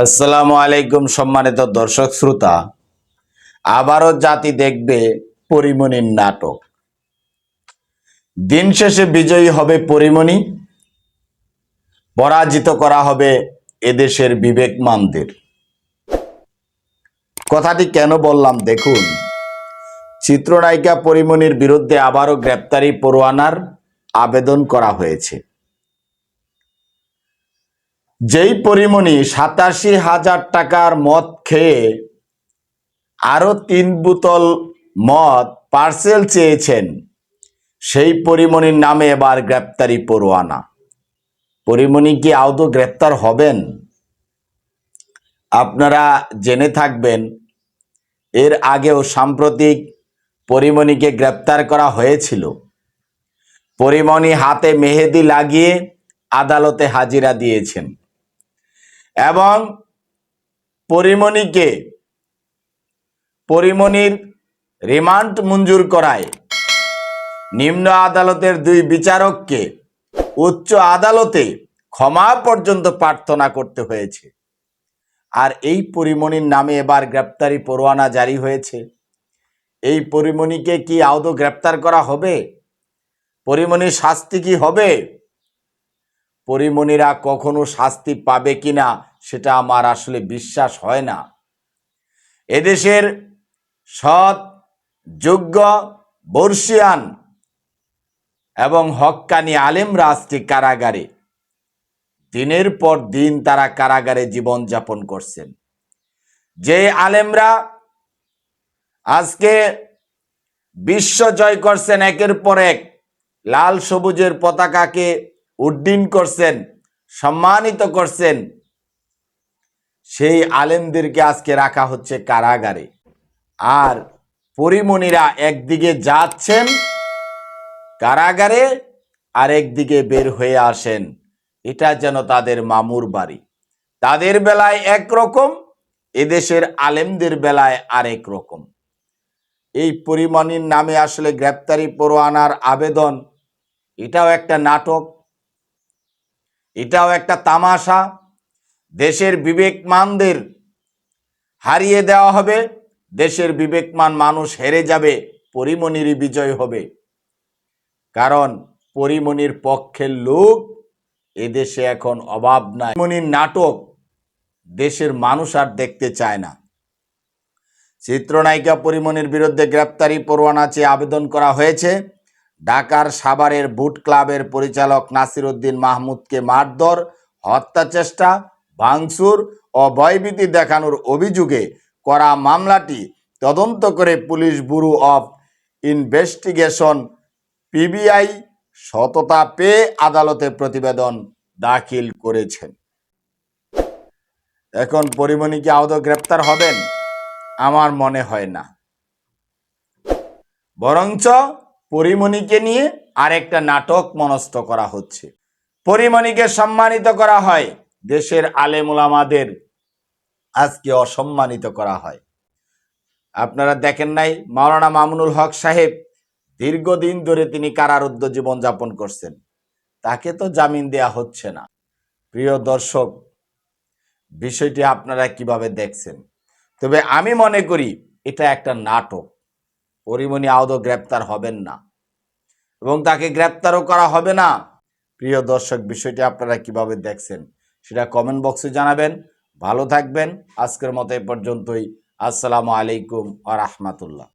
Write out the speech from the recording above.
আসসালামু আলাইকুম সম্মানিত দর্শক শ্রোতা। আবারও জাতি দেখবে পরিমণির নাটক। দিন শেষে বিজয়ী হবে পরিমণি, পরাজিত করা হবে এদেশের বিবেকমানদের। কথাটি কেন বললাম দেখুন, চিত্রনায়িকা পরিমণির বিরুদ্ধে আবারও গ্রেপ্তারি পরোয়ানার আবেদন করা হয়েছে। যেই পরিমণি সাতাশি হাজার টাকার মদ খেয়ে আরও তিন বোতল মদ পার্সেল চেয়েছেন, সেই পরিমণির নামে এবার গ্রেপ্তারি পরোয়ানা। পরিমণি কি আদৌ গ্রেপ্তার হবেন? আপনারা জেনে থাকবেন, এর আগেও সাম্প্রতিক পরিমণিকে গ্রেপ্তার করা হয়েছিল। পরিমণি হাতে মেহেদি লাগিয়ে আদালতে হাজিরা দিয়েছেন। এবং পরিমণিকে পরিমণির রিমান্ড মঞ্জুর করায় নিম্ন আদালতের দুই বিচারককে উচ্চ আদালতে ক্ষমা পর্যন্ত প্রার্থনা করতে হয়েছে। আর এই পরিমণির নামে এবার গ্রেপ্তারি পরোয়ানা জারি হয়েছে। এই পরিমণিকে কি আদৌ গ্রেপ্তার করা হবে? পরিমণির শাস্তি কি হবে? পরিমণিরা কখনো শাস্তি পাবে কিনা সেটা আমার আসলে বিশ্বাস হয় না। এদেশের সৎ, যোগ্য, বর্ষিয়ান এবং হক্কানি আলেমরা আজকে কারাগারে। দিনের পর দিন তারা কারাগারে জীবন যাপন করছেন। যে আলেমরা আজকে বিশ্ব জয় করছেন একের পর এক, লাল সবুজের পতাকাকে উড্ডীন করছেন, সম্মানিত করছেন সেই আলেমদেরকে আজকে রাখা হচ্ছে কারাগারে। আর পরিমণিরা একদিকে যাচ্ছেন কারাগারে আর একদিকে বের হয়ে আসেন। এটা যেন তাদের মামুর বাড়ি। তাদের বেলায় একরকম, এদেশের আলেমদের বেলায় আরেক রকম। এই পরিমণির নামে আসলে গ্রেপ্তারি পরোয়ানার আবেদন, এটাও একটা নাটক, এটাও একটা তামাশা। দেশের বিবেকমানদের হারিয়ে দেওয়া হবে, দেশের বিবেকমান মানুষ হেরে যাবে, পরিমণিরই বিজয় হবে। কারণ পরিমণির পক্ষের লোক এদেশে এখন অভাব নাই। পরিমণির নাটক দেশের মানুষ আর দেখতে চায় না। চিত্রনায়িকা পরিমণির বিরুদ্ধে গ্রেপ্তারি পরোয়ানা চেয়ে আবেদন করা হয়েছে। ঢাকার সাভারের বুট ক্লাবের পরিচালক নাসির উদ্দিন মাহমুদকে মারধর হত্যা চেষ্টা ভাঙচুর ও ভয়ভীতি দেখানোর অভিযোগে করা মামলাটি তদন্ত করে police bureau of investigation, PBI, সততা পেয়ে আদালতে প্রতিবেদন দাখিল করেছেন। এখন পরিমণি কি আদৌ গ্রেপ্তার হবেন? আমার মনে হয় না। বরঞ্চ পরিমণিকে নিয়ে আরেকটা নাটক মনস্থ করা হচ্ছে। পরিমণিকে সম্মানিত করা হয় দেশের আলেমুলামাদের আজকে অসম্মানিত করা হয়। আপনারা দেখেন নাই, মাওলানা মামুনুল হক সাহেব দীর্ঘদিন ধরে তিনি কারারুদ্ধ জীবনযাপন করছেন। তাকে তো জামিন দেয়া হচ্ছে না। প্রিয় দর্শক, বিষয়টি আপনারা কীভাবে দেখছেন? তবে আমি মনে করি এটা একটা নাটক। পরিমণি আদৌ গ্রেপ্তার হবেন না। এবং তাকে গ্রেপ্তারও করা হবে না। প্রিয় দর্শক, বিষয়টি আপনারা কীভাবে দেখছেন? সেটা কমেন্ট বক্সে জানাবেন। ভালো থাকবেন। আজকের মতো এ পর্যন্তই। আসসালামু আলাইকুম আ রহমাতুল্লাহ।